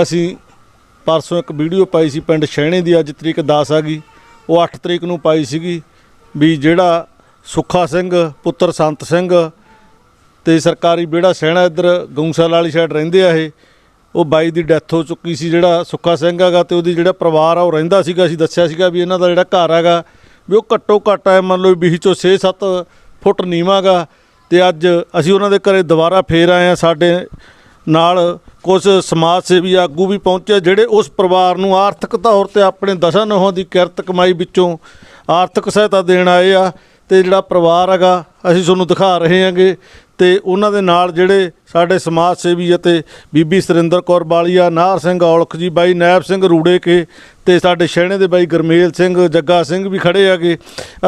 ਅਸੀਂ ਪਰਸੋਂ ਇੱਕ ਵੀਡੀਓ ਪਾਈ ਸੀ ਪਿੰਡ ਸ਼ਹਿਣੇ ਦੀ, ਅੱਜ ਤਰੀਕ 10 ਆ ਗਈ। ਉਹ 8 ਤਰੀਕ ਨੂੰ ਪਾਈ ਸੀਗੀ ਵੀ ਜਿਹੜਾ ਸੁੱਖਾ ਸਿੰਘ, ਪੁੱਤਰ ਸੰਤ ਸਿੰਘ ਤੇ ਸਰਕਾਰੀ ਵਿਹੜਾ ਸਹਿਣਾ ਇੱਧਰ ਗਊਸ਼ਾਲਾ ਵਾਲੀ ਸਾਈਡ ਰਹਿੰਦੇ ਆ ਇਹ, ਉਹ ਬਾਈ ਦੀ ਡੈਥ ਹੋ ਚੁੱਕੀ ਸੀ ਜਿਹੜਾ ਸੁੱਖਾ ਸਿੰਘ ਹੈਗਾ ਤੇ ਉਹਦੀ ਜਿਹੜਾ ਪਰਿਵਾਰ ਆ ਉਹ ਰਹਿੰਦਾ ਸੀਗਾ। ਅਸੀਂ ਦੱਸਿਆ ਸੀਗਾ ਵੀ ਇਹਨਾਂ ਦਾ ਜਿਹੜਾ ਘਰ ਹੈਗਾ ਵੀ ਉਹ ਘੱਟੋ ਘੱਟ ਹੈ ਮੰਨ ਲਓ ਵੀਹ ਚੋਂ 6-7 ਫੁੱਟ ਨੀਵਾਂਗਾ ਤੇ ਅੱਜ ਅਸੀਂ ਉਹਨਾਂ ਦੇ ਘਰੇ ਦੁਬਾਰਾ ਫੇਰ ਆਏ ਆ ਸਾਡੇ ਨਾਲ ਕੁਝ ਸਮਾਜ ਸੇਵੀ ਆਗੂ ਵੀ ਪਹੁੰਚੇ, ਜਿਹੜੇ ਉਸ ਪਰਿਵਾਰ ਨੂੰ ਆਰਥਿਕ ਤੌਰ ਤੇ ਆਪਣੇ ਦਸਾਂ ਨੌਹਾਂ ਦੀ ਕਿਰਤ ਕਮਾਈ ਵਿੱਚੋਂ ਆਰਥਿਕ ਸਹਾਇਤਾ ਦੇਣ ਆਏ ਆ ਤੇ ਜਿਹੜਾ ਪਰਿਵਾਰ ਹੈਗਾ, ਅਸੀਂ ਤੁਹਾਨੂੰ ਦਿਖਾ ਰਹੇ ਹਾਂਗੇ ਤੇ ਉਹਨਾਂ ਦੇ ਨਾਲ ਜਿਹੜੇ ਸਾਡੇ ਸਮਾਜ ਸੇਵੀ ਅਤੇ ਬੀਬੀ ਸੁਰਿੰਦਰ ਕੌਰ ਬਾਲੀਆ ਨਾਹਰ ਸਿੰਘ ਔਲਖ ਜੀ, ਬਾਈ ਨੈਬ ਸਿੰਘ ਰੂੜੇ ਕੇ ਤੇ ਸਾਡੇ ਸ਼ਹਿਣੇ ਦੇ ਬਾਈ ਗਰਮੇਲ ਸਿੰਘ, ਜੱਗਾ ਸਿੰਘ ਵੀ ਖੜੇ ਹੈਗੇ।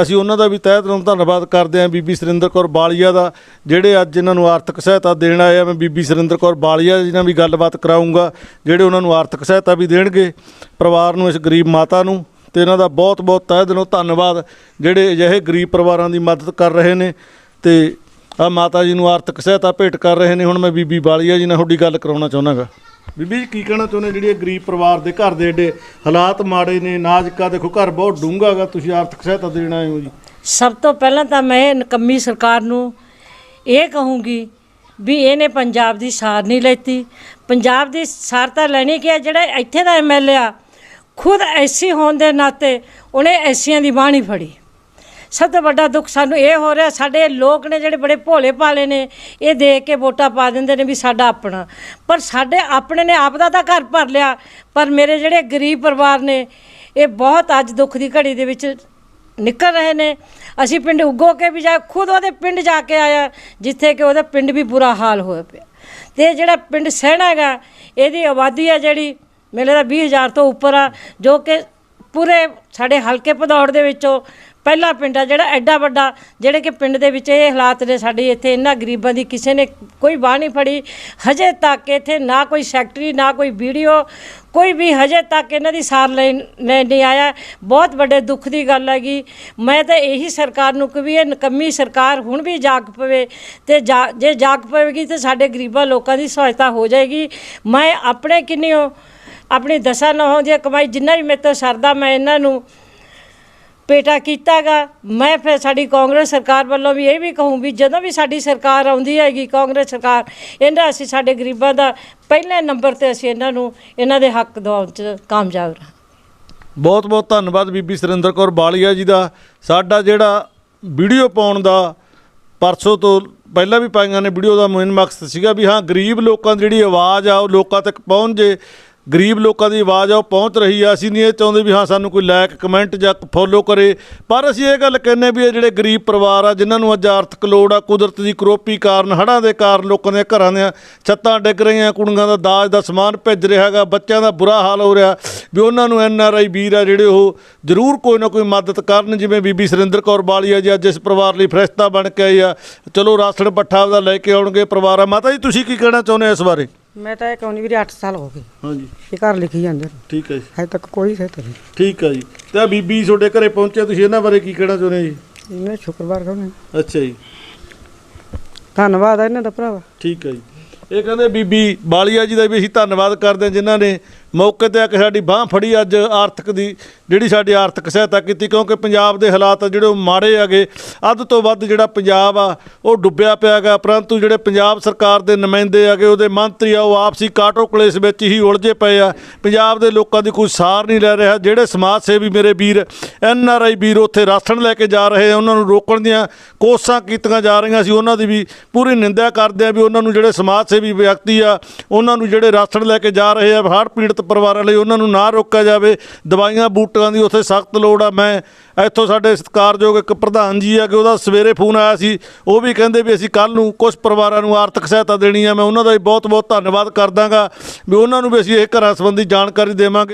ਅਸੀਂ ਉਹਨਾਂ ਦਾ ਵੀ ਤਹਿ ਦਿਲੋਂ ਧੰਨਵਾਦ ਕਰਦੇ ਹਾਂ ਬੀਬੀ ਸੁਰਿੰਦਰ ਕੌਰ ਬਾਲੀਆ ਦਾ, ਜਿਹੜੇ ਅੱਜ ਇਹਨਾਂ ਨੂੰ ਆਰਥਿਕ ਸਹਾਇਤਾ ਦੇਣ ਆਏ ਆ। ਮੈਂ ਬੀਬੀ ਸੁਰਿੰਦਰ ਕੌਰ ਬਾਲੀਆ ਜੀ ਨਾਲ ਵੀ ਗੱਲਬਾਤ ਕਰਾਉਂਗਾ ਜਿਹੜੇ ਉਹਨਾਂ ਨੂੰ ਆਰਥਿਕ ਸਹਾਇਤਾ ਵੀ ਦੇਣਗੇ ਪਰਿਵਾਰ ਨੂੰ, ਇਸ ਗਰੀਬ ਮਾਤਾ ਨੂੰ। ਤੇ ਇਹਨਾਂ ਦਾ ਬਹੁਤ ਬਹੁਤ ਤਹਿ ਦਿਲੋਂ ਧੰਨਵਾਦ, ਜਿਹੜੇ ਅਜਿਹੇ ਗਰੀਬ ਪਰਿਵਾਰਾਂ ਦੀ ਮਦਦ ਕਰ ਰਹੇ ਨੇ। ਤੇ ਆ ਮਾਤਾ ਜੀ ਨੂੰ ਆਰਥਿਕ ਸਹਾਇਤਾ ਭੇਟ ਕਰ ਰਹੇ ਨੇ। ਹੁਣ ਮੈਂ ਬੀਬੀ ਬਾਲੀਆ ਜੀ ਨਾਲ ਤੁਹਾਡੀ ਗੱਲ ਕਰਾਉਣਾ ਚਾਹੁੰਦਾਗਾ ਬੀਬੀ ਜੀ ਕੀ ਕਹਿਣਾ ਚਾਹੁੰਦੇ ਜਿਹੜੇ ਇਹ ਗਰੀਬ ਪਰਿਵਾਰ ਦੇ ਘਰ ਦੇ ਏਡੇ ਹਾਲਾਤ ਮਾੜੇ ਨੇ ਨਾਜ਼ਕਾ ਦੇਖੋ ਘਰ ਬਹੁਤ ਡੂੰਘਾਗਾ ਤੁਸੀਂ ਆਰਥਿਕ ਸਹਾਇਤਾ ਦੇਣ ਆਏ ਹੋ ਜੀ। ਸਭ ਤੋਂ ਪਹਿਲਾਂ ਤਾਂ ਮੈਂ ਨਕੰਮੀ ਸਰਕਾਰ ਨੂੰ ਇਹ ਕਹੂੰਗੀ ਵੀ ਇਹਨੇ ਪੰਜਾਬ ਦੀ ਸਾਰ ਨਹੀਂ ਲੈਤੀ। ਪੰਜਾਬ ਦੀ ਸਾਰ ਤਾਂ ਲੈਣੀ ਕਿ ਜਿਹੜਾ ਇੱਥੇ ਦਾ ਐਮਐਲਏ ਆ ਖੁਦ ਐਸੀ ਹੋਣ ਦੇ ਨਾਤੇ ਉਹਨੇ ਐਸੀਆਂ ਦੀ ਬਾਣੀ ਫੜੀ। ਸਭ ਤੋਂ ਵੱਡਾ ਦੁੱਖ ਸਾਨੂੰ ਇਹ ਹੋ ਰਿਹਾ, ਸਾਡੇ ਲੋਕ ਨੇ ਜਿਹੜੇ ਬੜੇ ਭੋਲੇ ਭਾਲੇ ਨੇ, ਇਹ ਦੇਖ ਕੇ ਵੋਟਾਂ ਪਾ ਦਿੰਦੇ ਨੇ ਵੀ ਸਾਡਾ ਆਪਣਾ। ਪਰ ਸਾਡੇ ਆਪਣੇ ਨੇ ਆਪ ਦਾ ਤਾਂ ਘਰ ਭਰ ਲਿਆ, ਪਰ ਮੇਰੇ ਜਿਹੜੇ ਗਰੀਬ ਪਰਿਵਾਰ ਨੇ, ਇਹ ਬਹੁਤ ਅੱਜ ਦੁੱਖ ਦੀ ਘੜੀ ਦੇ ਵਿੱਚ ਨਿਕਲ ਰਹੇ ਨੇ। ਅਸੀਂ ਪਿੰਡ ਉੱਗੋ ਕੇ ਵੀ ਜਾ, ਖੁਦ ਉਹਦੇ ਪਿੰਡ ਜਾ ਕੇ ਆਇਆ, ਜਿੱਥੇ ਕਿ ਉਹਦਾ ਪਿੰਡ ਵੀ ਬੁਰਾ ਹਾਲ ਹੋਇਆ ਪਿਆ। ਤੇ ਜਿਹੜਾ ਪਿੰਡ ਸਹਿਣਾ ਹੈਗਾ, ਇਹਦੀ ਆਬਾਦੀ ਆ ਜਿਹੜੀ ਮੇਰੇ ਦਾ 20000 ਤੋਂ ਉੱਪਰ ਆ, ਜੋ ਕਿ ਪੂਰੇ ਸਾਡੇ ਹਲਕੇ ਭਦੌੜ ਦੇ ਵਿੱਚੋਂ ਪਹਿਲਾ ਪਿੰਡ ਆ ਜਿਹੜਾ ਐਡਾ ਵੱਡਾ, ਜਿਹੜੇ ਕਿ ਪਿੰਡ ਦੇ ਵਿੱਚ ਇਹ ਹਾਲਾਤ ਨੇ ਸਾਡੇ ਇੱਥੇ, ਇਹਨਾਂ ਗਰੀਬਾਂ ਦੀ ਕਿਸੇ ਨੇ ਕੋਈ ਬਾਹ ਨਹੀਂ ਫੜੀ। ਹਜੇ ਤੱਕ ਇੱਥੇ ਨਾ ਕੋਈ ਸੈਕਟਰੀ, ਨਾ ਕੋਈ ਵੀਡੀਓ, ਕੋਈ ਵੀ ਹਜੇ ਤੱਕ ਇਹਨਾਂ ਦੀ ਸਾਰ ਲੈਣ ਨਹੀਂ ਆਇਆ। ਬਹੁਤ ਵੱਡੇ ਦੁੱਖ ਦੀ ਗੱਲ ਹੈਗੀ। ਮੈਂ ਤਾਂ ਇਹੀ ਸਰਕਾਰ ਨੂੰ ਕਿ ਵੀ ਇਹ ਨਕਮੀ ਸਰਕਾਰ ਹੁਣ ਵੀ ਜਾਗ ਪਵੇ ਤੇ ਜਾ- ਜੇ ਜਾਗ ਪਵੇਗੀ ਤੇ ਸਾਡੇ ਗਰੀਬਾਂ ਲੋਕਾਂ ਦੀ ਸਹਾਇਤਾ ਹੋ ਜਾਏਗੀ। ਮੈਂ ਆਪਣੇ ਕਿੰਨੀਓ ਆਪਣੀ ਦਸਾਂ ਨੌਂ ਦੀ ਕਮਾਈ ਜਿੰਨਾ ਵੀ ਮੇਰੇ ਤੋਂ ਸਰਦਾ ਮੈਂ ਇਹਨਾਂ ਨੂੰ ਪੇਟਾ ਕੀਤਾਗਾ। ਮੈਂ ਫਿਰ ਸਾਡੀ ਕਾਂਗਰਸ ਸਰਕਾਰ ਵੱਲੋਂ ਵੀ ਇਹ ਵੀ ਕਹੂੰ ਵੀ ਜਦੋਂ ਵੀ ਸਾਡੀ ਸਰਕਾਰ ਆਉਂਦੀ ਹੈਗੀ, ਕਾਂਗਰਸ ਸਰਕਾਰ, ਇਹਨਾਂ ਅਸੀਂ ਸਾਡੇ ਗਰੀਬਾਂ ਦਾ ਪਹਿਲੇ ਨੰਬਰ ਤੇ ਅਸੀਂ ਇਹਨਾਂ ਨੂੰ ਇਹਨਾਂ ਦੇ ਹੱਕ ਦਿਵਾਉਣ ਚ ਕਾਮਯਾਬ ਰਹਾਂ ਬਹੁਤ ਬਹੁਤ ਧੰਨਵਾਦ ਬੀਬੀ ਸੁਰਿੰਦਰ ਕੌਰ ਬਾਲੀਆ ਜੀ ਦਾ। ਸਾਡਾ ਜਿਹੜਾ ਵੀਡੀਓ ਪਾਉਣ ਦਾ ਪਰਸੋਂ ਤੋਂ ਪਹਿਲਾਂ ਵੀ ਪਾਈਆਂ ਨੇ ਵੀਡੀਓ ਦਾ ਮੇਨ ਮਕਸਦ ਸੀਗਾ ਵੀ ਹਾਂ, ਗਰੀਬ ਲੋਕਾਂ ਦੀ ਜਿਹੜੀ ਆਵਾਜ਼ ਆ, ਉਹ ਲੋਕਾਂ ਤੱਕ ਪਹੁੰਚ ਜੇ। ਗਰੀਬ ਲੋਕਾਂ ਦੀ ਆਵਾਜ਼ ਆ, ਉਹ ਪਹੁੰਚ ਰਹੀ ਆ। ਅਸੀਂ ਨਹੀਂ ਇਹ ਚਾਹੁੰਦੇ ਵੀ ਹਾਂ ਸਾਨੂੰ ਕੋਈ ਲਾਇਕ ਕਮੈਂਟ ਜਾਂ ਫੋਲੋ ਕਰੇ। ਪਰ ਅਸੀਂ ਇਹ ਗੱਲ ਕਹਿੰਨੇ ਵੀ ਇਹ ਜਿਹੜੇ ਗਰੀਬ ਪਰਿਵਾਰ ਆ, ਜਿਨ੍ਹਾਂ ਨੂੰ ਅੱਜ ਆਰਥਿਕ ਲੋੜ ਆ, ਕੁਦਰਤ ਦੀ ਕਰੋਪੀ ਕਾਰਨ, ਹੜ੍ਹਾਂ ਦੇ ਕਾਰਨ ਲੋਕਾਂ ਦੇ ਘਰਾਂ ਦੀਆਂ ਛੱਤਾਂ ਡਿੱਗ ਰਹੀਆਂ, ਕੁੜੀਆਂ ਦਾ ਦਾਜ ਦਾ ਸਮਾਨ ਭਿੱਜ ਰਿਹਾ ਹੈਗਾ, ਬੱਚਿਆਂ ਦਾ ਬੁਰਾ ਹਾਲ ਹੋ ਰਿਹਾ, ਵੀ ਉਹਨਾਂ ਨੂੰ ਐਨ ਆਰ ਆਈ ਵੀਰ ਆ ਜਿਹੜੇ ਉਹ ਜ਼ਰੂਰ ਕੋਈ ਨਾ ਕੋਈ ਮਦਦ ਕਰਨ, ਜਿਵੇਂ ਬੀਬੀ ਸੁਰਿੰਦਰ ਕੌਰ ਬਾਲੀਆ ਜੀ ਅੱਜ ਇਸ ਪਰਿਵਾਰ ਲਈ ਫਰਿਸ਼ਤਾ ਬਣ ਕੇ ਆਈ ਆ। ਚਲੋ ਰਾਸ਼ਨ ਪੱਠਾ ਉਹਦਾ ਲੈ ਕੇ ਆਉਣਗੇ ਪਰਿਵਾਰ। ਆ ਮਾਤਾ ਜੀ, ਤੁਸੀਂ ਕੀ ਕਹਿਣਾ ਚਾਹੁੰਦੇ ਹੋ ਇਸ ਬਾਰੇ? ਮੈਂ ਤਾਂ ਇਹ ਕਹੂੰਦੀ ਵੀਰੇ 8 ਸਾਲ ਹੋ ਗਏ। ਹਾਂਜੀ। ਇਹ ਘਰ ਲਿਖੀ ਜਾਂਦੇ ਨੇ। ਠੀਕ ਹੈ ਜੀ। ਹਜੇ ਤੱਕ ਕੋਈ ਸਹਾਇਤਾ ਨਹੀਂ। ਠੀਕ ਹੈ ਜੀ। ਤੇ ਆ ਬੀਬੀ ਤੁਹਾਡੇ ਘਰੇ ਪਹੁੰਚਿਆ ਤੁਸੀਂ ਇਹਨਾਂ ਬਾਰੇ ਕੀ ਕਹਿਣਾ ਚਾਹੁੰਦੇ ਜੀ? ਇਹਨੇ ਸ਼ੁੱਕਰਵਾਰ ਕਹਿੰਦੇ ਅੱਛਾ ਜੀ। ਧੰਨਵਾਦ ਆ ਇਹਨਾਂ ਦਾ ਭਰਾਵਾ। ਠੀਕ ਹੈ ਜੀ। ਇਹ ਕਹਿੰਦੇ ਬੀਬੀ ਬਾਲੀਆ ਜੀ ਦਾ ਵੀ ਅਸੀਂ ਧੰਨਵਾਦ ਕਰਦੇ ਹਾਂ ਜਿਨ੍ਹਾਂ ਨੇ ਮੌਕੇ ਤੇ ਆ ਕੇ ਸਾਡੀ ਬਾਹ ਫੜੀ ਅੱਜ ਆਰਥਿਕ ਦੀ, ਜਿਹੜੀ ਸਾਡੀ ਆਰਥਿਕ ਸਹਾਇਤਾ ਕੀਤੀ, ਕਿਉਂਕਿ ਪੰਜਾਬ ਦੇ ਹਾਲਾਤ ਆ ਜਿਹੜੇ ਉਹ ਮਾੜੇ ਹੈਗੇ, ਅੱਧ ਤੋਂ ਵੱਧ ਜਿਹੜਾ ਪੰਜਾਬ ਆ, ਉਹ ਡੁੱਬਿਆ ਪਿਆ ਹੈਗਾ। ਪਰੰਤੂ ਜਿਹੜੇ ਪੰਜਾਬ ਸਰਕਾਰ ਦੇ ਨੁਮਾਇੰਦੇ ਹੈਗੇ, ਉਹਦੇ ਮੰਤਰੀ ਆ, ਉਹ ਆਪਸੀ ਕਾਟੋ ਕਲੇਸ਼ ਵਿੱਚ ਹੀ ਉਲਝੇ ਪਏ ਆ। ਪੰਜਾਬ ਦੇ ਲੋਕਾਂ ਦੀ ਕੋਈ ਸਾਰ ਨਹੀਂ ਲੈ ਰਿਹਾ। ਜਿਹੜੇ ਸਮਾਜ ਸੇਵੀ ਮੇਰੇ ਵੀਰ, ਐਨ ਆਰ ਆਈ ਵੀਰ ਉੱਥੇ ਰਾਸ਼ਨ ਲੈ ਕੇ ਜਾ ਰਹੇ ਆ, ਉਹਨਾਂ ਨੂੰ ਰੋਕਣ ਦੀਆਂ ਕੋਸ਼ਿਸ਼ਾਂ ਕੀਤੀਆਂ ਜਾ ਰਹੀਆਂ ਸੀ। ਉਹਨਾਂ ਦੀ ਵੀ ਪੂਰੀ ਨਿੰਦਿਆ ਕਰਦੇ ਆ ਵੀ ਉਹਨਾਂ ਨੂੰ ਜਿਹੜੇ ਸਮਾਜ ਸੇਵੀ ਵਿਅਕਤੀ ਆ, ਉਹਨਾਂ ਨੂੰ ਜਿਹੜੇ ਰਾਸ਼ਨ ਲੈ ਕੇ ਜਾ ਰਹੇ ਆ, ਹੜ੍ਹ ਪੀੜਤ ਪਰਿਵਾਰਾਂ ਲਈ ਉਹਨਾਂ ਨੂੰ ਨਾ ਰੋਕਿਆ ਜਾਵੇ। ਦਵਾਈਆਂ ਬੂਟਾਂ ਦੀ ਉੱਥੇ ਸਖਤ ਲੋੜ ਆ। ਮੈਂ ਇੱਥੋਂ ਸਾਡੇ ਸਤਿਕਾਰਯੋਗ ਇੱਕ ਪ੍ਰਧਾਨ ਜੀ ਆ ਕਿ ਉਹਦਾ ਸਵੇਰੇ ਫੋਨ ਆਇਆ ਸੀ। ਉਹ ਵੀ ਕਹਿੰਦੇ ਵੀ ਅਸੀਂ ਕੱਲ ਨੂੰ ਕੁਝ ਪਰਿਵਾਰਾਂ ਨੂੰ ਆਰਥਿਕ ਸਹਾਇਤਾ ਦੇਣੀ ਆ। ਮੈਂ ਉਹਨਾਂ ਦਾ ਵੀ ਬਹੁਤ ਬਹੁਤ ਧੰਨਵਾਦ ਕਰਦਾਗਾ। ਵੀ ਉਹਨਾਂ ਨੂੰ ਵੀ ਅਸੀਂ ਇਹ ਘਰਾਂ ਸੰਬੰਧੀ ਜਾਣਕਾਰੀ ਦੇਵਾਂਗੇ।